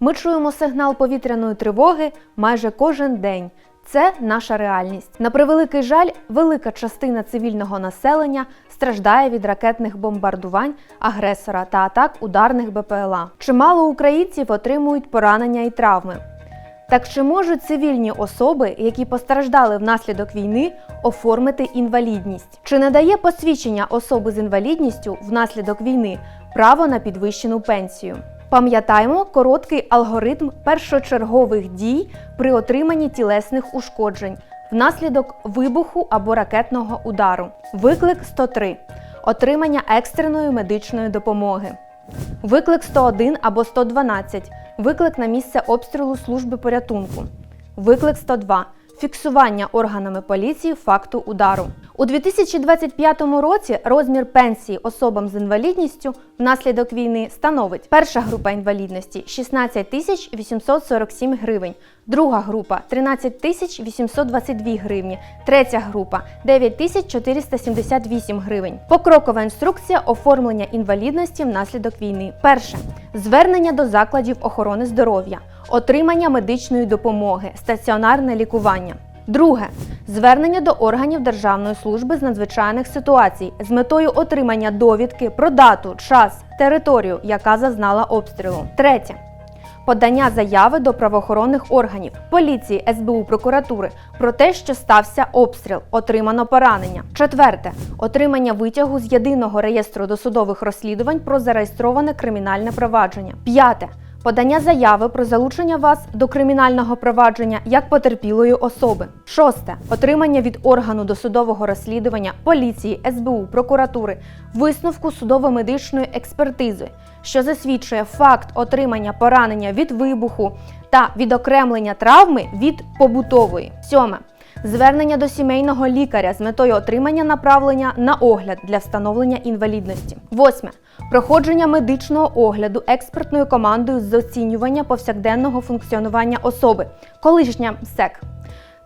Ми чуємо сигнал повітряної тривоги майже кожен день. Це наша реальність. На превеликий жаль, велика частина цивільного населення страждає від ракетних бомбардувань агресора та атак ударних БПЛА. Чимало українців отримують поранення і травми. Так чи можуть цивільні особи, які постраждали внаслідок війни, оформити інвалідність? Чи не дає посвідчення особи з інвалідністю внаслідок війни право на підвищену пенсію? Пам'ятаємо короткий алгоритм першочергових дій при отриманні тілесних ушкоджень внаслідок вибуху або ракетного удару. Виклик 103. Отримання екстреної медичної допомоги. Виклик 101 або 112. Виклик на місце обстрілу служби порятунку. Виклик 102. Фіксування органами поліції факту удару. У 2025 році розмір пенсії особам з інвалідністю внаслідок війни становить перша група інвалідності 16 тисяч 847 гривень, друга група 13 тисяч 822 гривні, третя група 9 тисяч 478 гривень. Покрокова інструкція оформлення інвалідності внаслідок війни. Перше звернення до закладів охорони здоров'я, отримання медичної допомоги, стаціонарне лікування. Друге звернення до органів Державної служби з надзвичайних ситуацій з метою отримання довідки про дату, час, територію, яка зазнала обстрілу. Третє подання заяви до правоохоронних органів, поліції, СБУ, прокуратури про те, що стався обстріл, отримано поранення. Четверте отримання витягу з єдиного реєстру досудових розслідувань про зареєстроване кримінальне провадження. П'яте подання заяви про залучення вас до кримінального провадження як потерпілої особи. Шосте отримання від органу досудового розслідування поліції, СБУ, прокуратури висновку судово-медичної експертизи, що засвідчує факт отримання поранення від вибуху та відокремлення травми від побутової. Сьоме Звернення до сімейного лікаря з метою отримання направлення на огляд для встановлення інвалідності. Восьме. Проходження медичного огляду експертною командою з оцінювання повсякденного функціонування особи, колишня СЕК.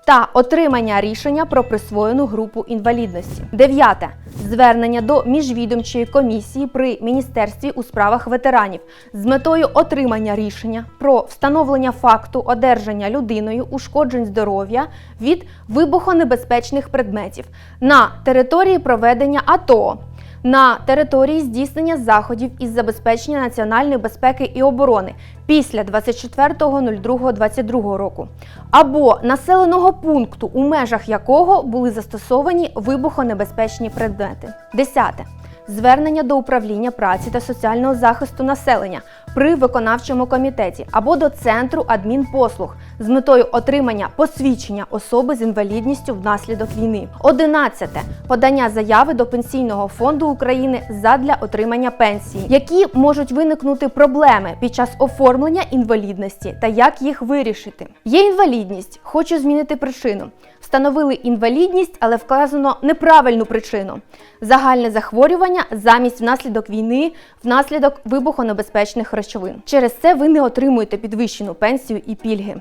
Та отримання рішення про присвоєну групу інвалідності. Дев'яте звернення до міжвідомчої комісії при міністерстві у справах ветеранів з метою отримання рішення про встановлення факту одержання людиною ушкоджень здоров'я від вибухонебезпечних предметів на території проведення АТО. На території здійснення заходів із забезпечення національної безпеки і оборони після 24.02.22 року або населеного пункту, у межах якого були застосовані вибухонебезпечні предмети. Десяте. Звернення до управління праці та соціального захисту населення при виконавчому комітеті або до центру адмінпослуг з метою отримання посвідчення особи з інвалідністю внаслідок війни. Одинадцяте подання заяви до Пенсійного фонду України задля отримання пенсії, які можуть виникнути проблеми під час оформлення інвалідності та як їх вирішити. Є інвалідність, хочу змінити причину. Встановили інвалідність, але вказано неправильну причину: загальне захворювання замість внаслідок війни, внаслідок вибухонебезпечних речовин. Через це ви не отримуєте підвищену пенсію і пільги.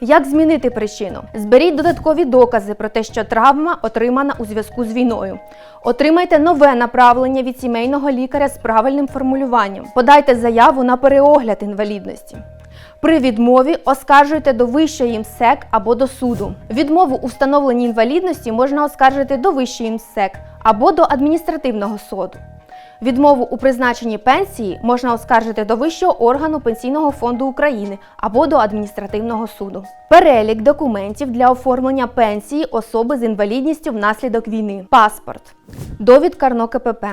Як змінити причину? Зберіть додаткові докази про те, що травма отримана у зв'язку з війною. Отримайте нове направлення від сімейного лікаря з правильним формулюванням. Подайте заяву на переогляд інвалідності. При відмові оскаржуйте до вищої МСЕК або до суду. Відмову у встановленні інвалідності можна оскаржити до вищої МСЕК або до адміністративного суду. Відмову у призначенні пенсії можна оскаржити до вищого органу Пенсійного фонду України або до адміністративного суду. Перелік документів для оформлення пенсії особи з інвалідністю внаслідок війни: паспорт, довідка РНО КПП,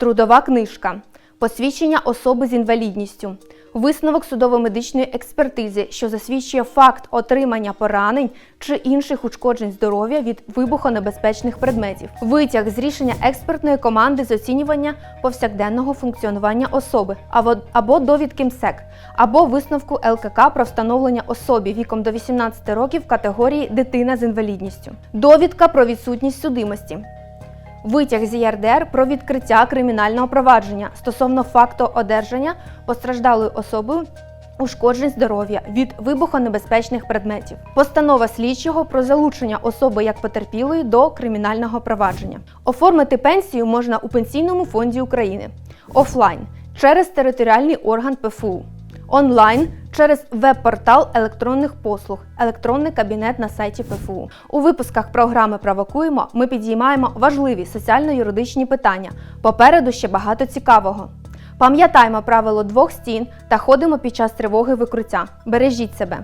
трудова книжка, посвідчення особи з інвалідністю, висновок судово-медичної експертизи, що засвідчує факт отримання поранень чи інших ушкоджень здоров'я від вибухонебезпечних предметів, витяг з рішення експертної команди з оцінювання повсякденного функціонування особи, або, довідки МСЕК, або висновку ЛКК про встановлення особі віком до 18 років категорії дитина з інвалідністю, довідка про відсутність судимості. Витяг з ЄРДР про відкриття кримінального провадження стосовно факту одержання постраждалою особою ушкоджень здоров'я від вибухонебезпечних предметів, постанова слідчого про залучення особи як потерпілої до кримінального провадження. Оформити пенсію можна у Пенсійному фонді України офлайн через територіальний орган ПФУ. Онлайн через веб-портал електронних послуг, електронний кабінет на сайті ПФУ. У випусках програми Провокуємо ми підіймаємо важливі соціально-юридичні питання. Попереду ще багато цікавого. Пам'ятаємо правило двох стін та ходимо під час тривоги викриття. Бережіть себе.